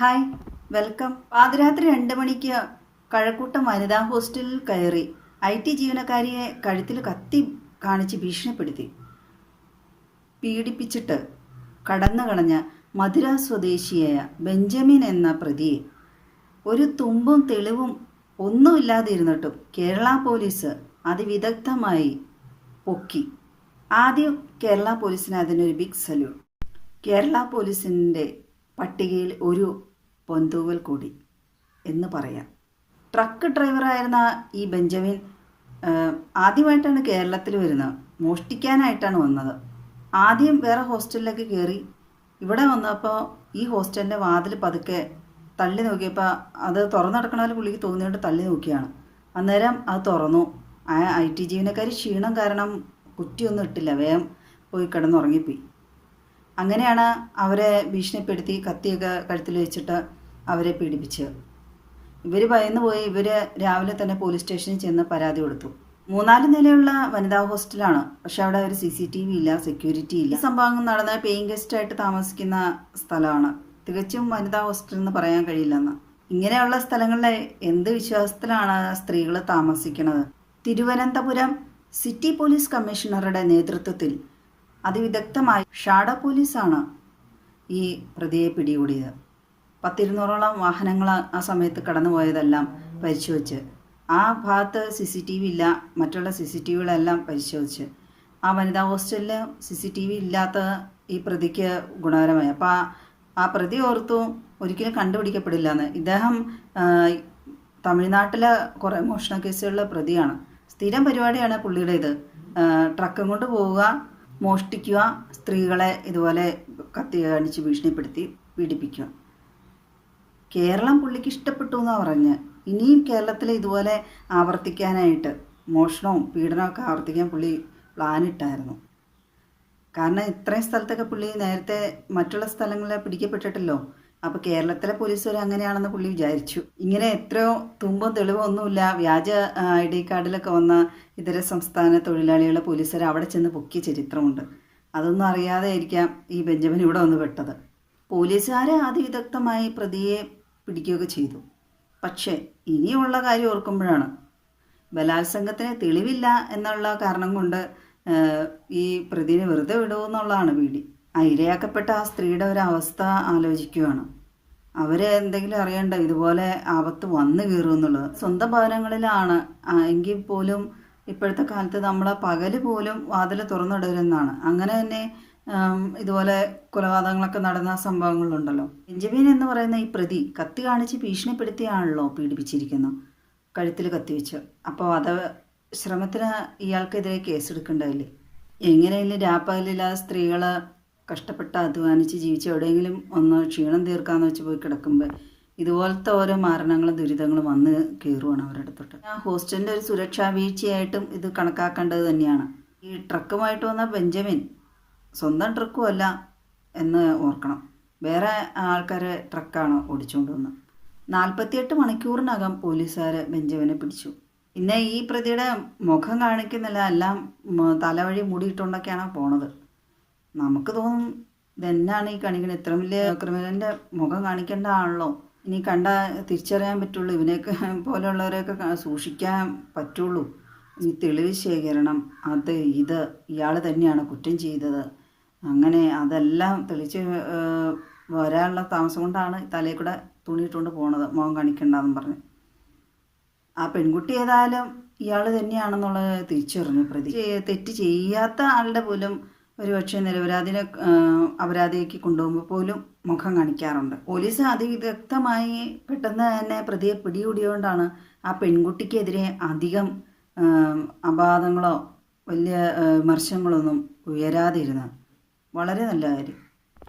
Hi welcome പാതിരാത്രി രണ്ട് മണിക്ക് കഴക്കൂട്ടം വനിതാ ഹോസ്റ്റലിൽ കയറി. ഐ ടി ജീവനക്കാരിയെ കഴുത്തിൽ കത്തി കാണിച്ച് ഭീഷണിപ്പെടുത്തി. പീഡിപ്പിച്ചിട്ട് കടന്നു കളഞ്ഞ മധുര സ്വദേശിയായ ബെഞ്ചമിൻ എന്ന പ്രതിയെ ഒരു തുമ്പും തെളിവും ഒന്നുമില്ലാതിരുന്നിട്ടും കേരള പോലീസ് അതിവിദഗ്ധമായി പൊക്കി. ആദ്യം കേരള പോലീസിന് അതിനൊരു ബിഗ് സല്യൂട്ട് കേരള പോലീസിന്റെ പട്ടികയിൽ ഒരു പൊന്തൂവൽ കൂടി എന്ന് പറയാം. ട്രക്ക് ഡ്രൈവറായിരുന്ന ഈ ബെഞ്ചമിൻ ആദ്യമായിട്ടാണ് കേരളത്തിൽ വരുന്നത്. മോഷ്ടിക്കാനായിട്ടാണ് വന്നത്. ആദ്യം വേറെ ഹോസ്റ്റലിലേക്ക് കയറി ഇവിടെ വന്നപ്പോൾ ഈ ഹോസ്റ്റലിന്റെ വാതിൽ പതുക്കെ തള്ളി നോക്കിയപ്പോൾ അത് തുറന്നു നടക്കണ പുള്ളിക്ക് തോന്നിയിട്ട് തള്ളി നോക്കിയാണ്. അന്നേരം അത് തുറന്നു. ആ ഐ ടി ജീവനക്കാർ ക്ഷീണം കാരണം കുറ്റിയൊന്നും ഇട്ടില്ല. വേഗം പോയി കിടന്നുറങ്ങിപ്പോയി. അങ്ങനെയാണ് അവരെ ഭീഷണിപ്പെടുത്തി കത്തിയൊക്കെ കഴുത്തിൽ വെച്ചിട്ട് അവരെ പീഡിപ്പിച്ച്. ഇവർ ഭയന്ന് പോയി ഇവർ രാവിലെ തന്നെ പോലീസ് സ്റ്റേഷനിൽ ചെന്ന് പരാതി കൊടുത്തു. മൂന്നാൽ നിലയുള്ള വനിതാ ഹോസ്റ്റലാണ്. പക്ഷെ അവിടെ ഒരു സി സി ടി വി ഇല്ല സെക്യൂരിറ്റി ഇല്ല. സംഭവം നടന്ന പേയിങ് ഗസ്റ്റ് ആയിട്ട് താമസിക്കുന്ന സ്ഥലമാണ്. തികച്ചും വനിതാ ഹോസ്റ്റൽ എന്ന് പറയാൻ കഴിയില്ലെന്ന്. ഇങ്ങനെയുള്ള സ്ഥലങ്ങളിൽ എന്ത് വിശ്വാസത്തിലാണ് സ്ത്രീകൾ താമസിക്കുന്നത്? തിരുവനന്തപുരം സിറ്റി പോലീസ് കമ്മീഷണറുടെ നേതൃത്വത്തിൽ അതിവിദഗ്ധമായി ഷാഡ പോലീസാണ് ഈ പ്രതിയെ പിടികൂടിയത്. പത്തിരുന്നൂറോളം വാഹനങ്ങൾ ആ സമയത്ത് കടന്നു പോയതെല്ലാം പരിശോധിച്ച്. ആ ഭാഗത്ത് സി സി ടി വി ഇല്ല മറ്റുള്ള സി സി ടി വികളെല്ലാം പരിശോധിച്ച്. ആ വനിതാ ഹോസ്റ്റലിൽ സി സി ടി വി ഇല്ലാത്ത ഈ പ്രതിക്ക് ഗുണകരമായി. അപ്പോൾ ആ പ്രതി ഓർത്തു ഒരിക്കലും കണ്ടുപിടിക്കപ്പെടില്ല എന്ന് ഇദ്ദേഹം തമിഴ്നാട്ടിലെ കുറേ മോഷണ കേസുകളിലെ പ്രതിയാണ്. സ്ഥിരം പരിപാടിയാണ് പുള്ളിയുടെ ഇത് ട്രക്കും കൊണ്ട് പോവുക മോഷ്ടിക്കുക സ്ത്രീകളെ ഇതുപോലെ കത്തി കാണിച്ച് ഭീഷണിപ്പെടുത്തി പീഡിപ്പിക്കുക. കേരളം പുള്ളിക്ക് ഇഷ്ടപ്പെട്ടു എന്നാണ് പറഞ്ഞ്. ഇനിയും കേരളത്തിൽ ഇതുപോലെ ആവർത്തിക്കാനായിട്ട് മോഷണവും പീഡനമൊക്കെ ആവർത്തിക്കാൻ പുള്ളി പ്ലാൻ ഇട്ടായിരുന്നു. കാരണം ഇത്രയും സ്ഥലത്തൊക്കെ പുള്ളി നേരത്തെ മറ്റുള്ള സ്ഥലങ്ങളിൽ പിടിക്കപ്പെട്ടിട്ടല്ലോ. അപ്പോൾ കേരളത്തിലെ പോലീസ് പോലീസുകാർ അങ്ങനെയാണെന്ന് പുള്ളി വിചാരിച്ചു. ഇങ്ങനെ എത്രയോ തുമ്പും തെളിവോ ഒന്നുമില്ല. വ്യാജ ഐ ഡി കാർഡിലൊക്കെ വന്ന ഇതര സംസ്ഥാന തൊഴിലാളികളെ പോലീസുകാർ അവിടെ ചെന്ന് പൊക്കിയ ചരിത്രമുണ്ട്. അതൊന്നും അറിയാതെ ആയിരിക്കാം ഈ ബെഞ്ചമിൻ ഇവിടെ വന്ന് പെട്ടത്. പോലീസുകാരെ അതിവിദഗ്ധമായി പ്രതിയെ പിടിക്കുകയൊക്കെ ചെയ്തു. പക്ഷേ ഇനിയുള്ള കാര്യം ഓർക്കുമ്പോഴാണ്. ബലാത്സംഗത്തിന് തെളിവില്ല എന്നുള്ള കാരണം കൊണ്ട് ഈ പ്രതിനെ വെറുതെ വിടുമെന്നുള്ളതാണ് പേടി ഇരയാക്കപ്പെട്ട ആ സ്ത്രീയുടെ ഒരു അവസ്ഥ ആലോചിക്കുകയാണ് അവരെ എന്തെങ്കിലും അറിയണ്ട? ഇതുപോലെ ആപത്ത് വന്നു കയറും എന്നുള്ളത്. സ്വന്തം ഭവനങ്ങളിലാണ്. എങ്കിൽ പോലും ഇപ്പോഴത്തെ കാലത്ത് നമ്മളെ പകൽ പോലും വാതിൽ തുറന്നിടരുന്നാണ് അങ്ങനെ തന്നെ ഇതുപോലെ കൊലപാതകങ്ങളൊക്കെ നടന്ന സംഭവങ്ങളുണ്ടല്ലോ. ബെഞ്ചമിൻ എന്ന് പറയുന്ന ഈ പ്രതി കത്തി കാണിച്ച് ഭീഷണിപ്പെടുത്തിയാണല്ലോ പീഡിപ്പിച്ചിരിക്കുന്നത്. കഴുത്തിൽ കത്തിവെച്ച്. അപ്പോൾ അത് ശ്രമത്തിന് ഇയാൾക്കെതിരെ കേസെടുക്കണ്ടായില്ലേ? എങ്ങനെയെങ്കിലും രാപ്പകലില്ലാതെ സ്ത്രീകൾ കഷ്ടപ്പെട്ട് അധ്വാനിച്ച് ജീവിച്ച് എവിടെയെങ്കിലും ഒന്ന് ക്ഷീണം തീർക്കാന്ന് വെച്ച് പോയി കിടക്കുമ്പോൾ ഇതുപോലത്തെ ഓരോ മരണങ്ങളും ദുരിതങ്ങളും വന്ന് കയറുവാണ് അവരുടെ അടുത്തോട്ട്. ആ ഹോസ്റ്റലിന്റെ ഒരു സുരക്ഷാ വീഴ്ചയായിട്ടും ഇത് കണക്കാക്കേണ്ടത് തന്നെയാണ്. ഈ ട്രക്കുമായിട്ട് വന്ന ബെഞ്ചമിൻ സ്വന്തം ട്രക്കും അല്ല എന്ന് ഓർക്കണം. വേറെ ആൾക്കാർ ട്രക്കാണ് ഓടിച്ചുകൊണ്ട് വന്നത് നാൽപ്പത്തിയെട്ട് മണിക്കൂറിനകം പോലീസുകാർ ബെഞ്ചമിനെ പിടിച്ചു. പിന്നെ ഈ പ്രതിയുടെ മുഖം കാണിക്കുന്നില്ല. എല്ലാം തലവഴി മൂടിയിട്ടുണ്ടൊക്കെയാണ് പോണത്. നമുക്ക് തോന്നും ഇതെന്നാണ് ഈ കാണിക്കുന്നത് ഇത്ര വലിയ ക്രിമിനലിന്റെ മുഖം കാണിക്കേണ്ട ആണല്ലോ ഇനി കണ്ട തിരിച്ചറിയാൻ പറ്റുള്ളൂ. ഇവനെയൊക്കെ പോലെയുള്ളവരെയൊക്കെ സൂക്ഷിക്കാൻ പറ്റുള്ളൂ. ഈ തെളിവ് ശേഖരണം. അത് ഇത് ഇയാൾ തന്നെയാണ് കുറ്റം ചെയ്തത്. അങ്ങനെ അതെല്ലാം തെളിച്ച് വരാനുള്ള താമസം കൊണ്ടാണ് തലയിൽ കൂടെ തുണിയിട്ടുകൊണ്ട് പോണത് മുഖം കാണിക്കണ്ടെന്നും പറഞ്ഞ്. ആ പെൺകുട്ടി ഏതായാലും ഇയാൾ തന്നെയാണെന്നുള്ളത് തിരിച്ചറിഞ്ഞു. പ്രതി തെറ്റ് ചെയ്യാത്ത ആളുടെ പോലും ഒരു പക്ഷേ നിരപരാധിനെ അപരാധിയാക്കി കൊണ്ടുപോകുമ്പോൾ പോലും മുഖം കാണിക്കാറുണ്ട്. പോലീസ് അതിവിദഗ്ധമായി പെട്ടെന്ന് തന്നെ പ്രതിയെ പിടികൂടിയോണ്ടാണ് ആ പെൺകുട്ടിക്കെതിരെ അധികം അപാദങ്ങളോ വലിയ വിമർശങ്ങളൊന്നും ഉയരാതിരുന്നത്. വളരെ നല്ല കാര്യം.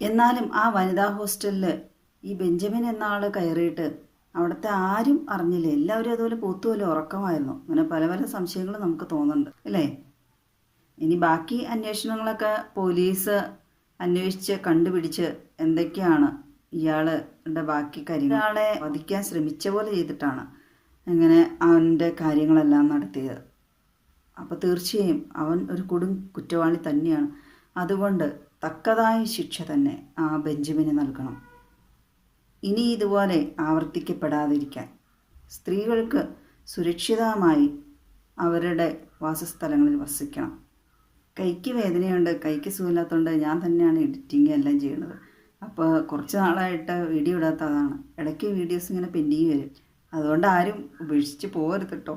എന്നാലും ആ വനിതാ ഹോസ്റ്റലിൽ ഈ ബെഞ്ചമിൻ എന്ന ആൾ കയറിയിട്ട് അവിടുത്തെ ആരും അറിഞ്ഞില്ല. എല്ലാവരും അതുപോലെ പൂത്തുപോലെ ഉറക്കമായിരുന്നു. അങ്ങനെ പല പല സംശയങ്ങളും നമുക്ക് തോന്നുന്നുണ്ട്. അല്ലേ? ഇനി ബാക്കി അന്വേഷണങ്ങളൊക്കെ പോലീസ് അന്വേഷിച്ച് കണ്ടുപിടിച്ച് എന്തൊക്കെയാണ് ഇയാളുടെ ബാക്കി കാര്യങ്ങൾ. ഇയാളെ വധിക്കാൻ ശ്രമിച്ച പോലെ ചെയ്തിട്ടാണ് അങ്ങനെ അവന്റെ കാര്യങ്ങളെല്ലാം നടത്തിയത്. അപ്പോൾ തീർച്ചയായും അവൻ ഒരു കൊടും കുറ്റവാളി തന്നെയാണ്. അതുകൊണ്ട് തക്കതായ ശിക്ഷ തന്നെ ആ ബെഞ്ചമിന് നൽകണം. ഇനി ഇതുപോലെ ആവർത്തിക്കപ്പെടാതിരിക്കാൻ സ്ത്രീകൾക്ക് സുരക്ഷിതമായി അവരുടെ വാസസ്ഥലങ്ങളിൽ വസിക്കണം. കൈക്ക് വേദനയുണ്ട് കൈക്ക് സുഖമില്ലാത്തതുകൊണ്ട് ഞാൻ തന്നെയാണ് എഡിറ്റിംഗ് എല്ലാം ചെയ്യുന്നത് അപ്പോൾ കുറച്ച് നാളായിട്ട് വീഡിയോ ഇടാത്തതാണ്. ഇടയ്ക്ക് വീഡിയോസ് ഇങ്ങനെ പെൻഡിങ് വരും. അതുകൊണ്ട് ആരും ഉപേക്ഷിച്ച് പോകരുത് കേട്ടോ